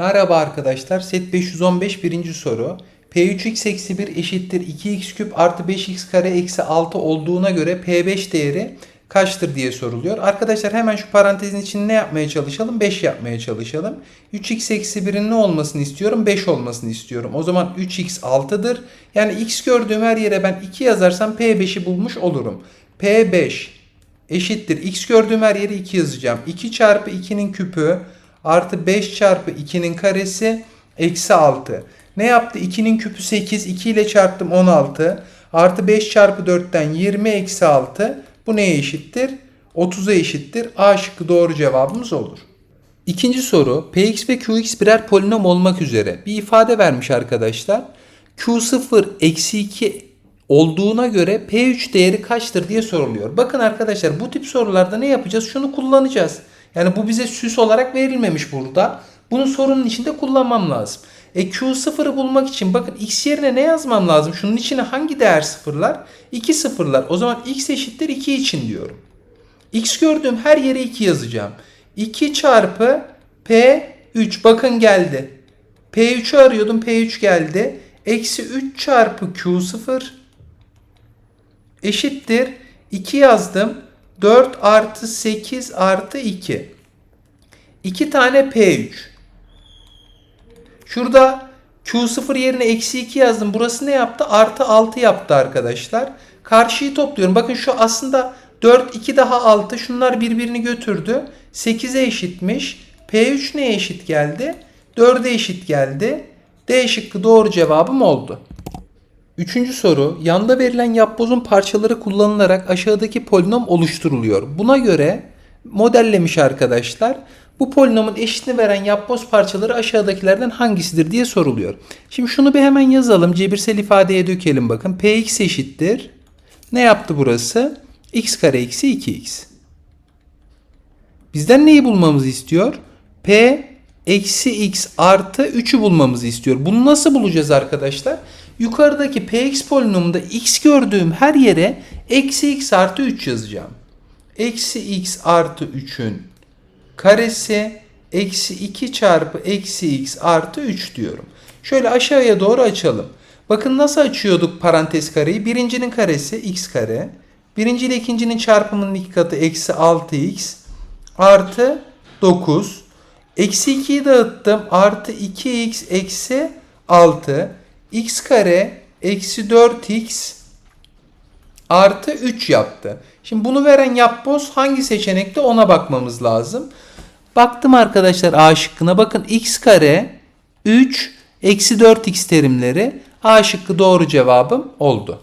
Merhaba arkadaşlar. Set 515 birinci soru. P3x eksi 1 eşittir 2x küp artı 5x kare eksi 6 olduğuna göre P5 değeri kaçtır diye soruluyor. Arkadaşlar hemen şu parantezin içinde ne yapmaya çalışalım? 5 yapmaya çalışalım. 3x eksi 1'in ne olmasını istiyorum? 5 olmasını istiyorum. O zaman 3x 6'dır. Yani x gördüğüm her yere ben 2 yazarsam P5'i bulmuş olurum. P5 eşittir. X gördüğüm her yere 2 yazacağım. 2 çarpı 2'nin küpü artı 5 çarpı 2'nin karesi eksi 6. Ne yaptı? 2'nin küpü 8. 2 ile çarptım 16. Artı 5 çarpı 4'ten 20 eksi 6. Bu neye eşittir? 30'a eşittir. A şıkkı doğru cevabımız olur. İkinci soru Px ve Qx birer polinom olmak üzere bir ifade vermiş arkadaşlar. Q0 eksi 2 olduğuna göre P3 değeri kaçtır diye soruluyor. Bakın arkadaşlar bu tip sorularda ne yapacağız? Şunu kullanacağız. Yani bu bize süs olarak verilmemiş burada. Bunu sorunun içinde kullanmam lazım. E Q0'ı bulmak için bakın x yerine ne yazmam lazım? Şunun içine hangi değer sıfırlar? 2 sıfırlar. O zaman x eşittir 2 için diyorum. X gördüğüm her yere 2 yazacağım. 2 çarpı P3 bakın geldi. P3'ü arıyordum P3 geldi. Eksi 3 çarpı Q0 eşittir. 2 yazdım. 4 artı 8 artı 2. 2 tane P3. Şurada Q0 yerine eksi 2 yazdım. Burası ne yaptı? Artı 6 yaptı arkadaşlar. Karşıyı topluyorum. Bakın şu aslında 4, 2 daha 6. Şunlar birbirini götürdü. 8'e eşitmiş. P3 neye eşit geldi? 4'e eşit geldi. D şıkkı doğru cevabım oldu. Üçüncü soru. Yanda verilen yapbozun parçaları kullanılarak aşağıdaki polinom oluşturuluyor. Buna göre modellemiş arkadaşlar. Bu polinomun eşitini veren yapboz parçaları aşağıdakilerden hangisidir diye soruluyor. Şimdi şunu bir hemen yazalım. Cebirsel ifadeye dökelim bakın. Px eşittir. Ne yaptı burası? x kare eksi 2x. Bizden neyi bulmamızı istiyor? P eksi x artı 3'ü bulmamızı istiyor. Bunu nasıl bulacağız arkadaşlar? Yukarıdaki px polinomunda x gördüğüm her yere eksi x artı 3 yazacağım. Eksi x artı 3'ün karesi eksi 2 çarpı eksi x artı 3 diyorum. Şöyle aşağıya doğru açalım. Bakın nasıl açıyorduk parantez kareyi? Birincinin karesi x kare. Birinci ile ikincinin çarpımının iki katı eksi 6x artı 9. Eksi 2'yi dağıttım. Artı 2x eksi 6. x kare eksi 4x artı 3 yaptı. Şimdi bunu veren yapboz hangi seçenekte ona bakmamız lazım. Baktım arkadaşlar A şıkkına. Bakın x kare 3 eksi 4x terimleri A şıkkı doğru cevabım oldu.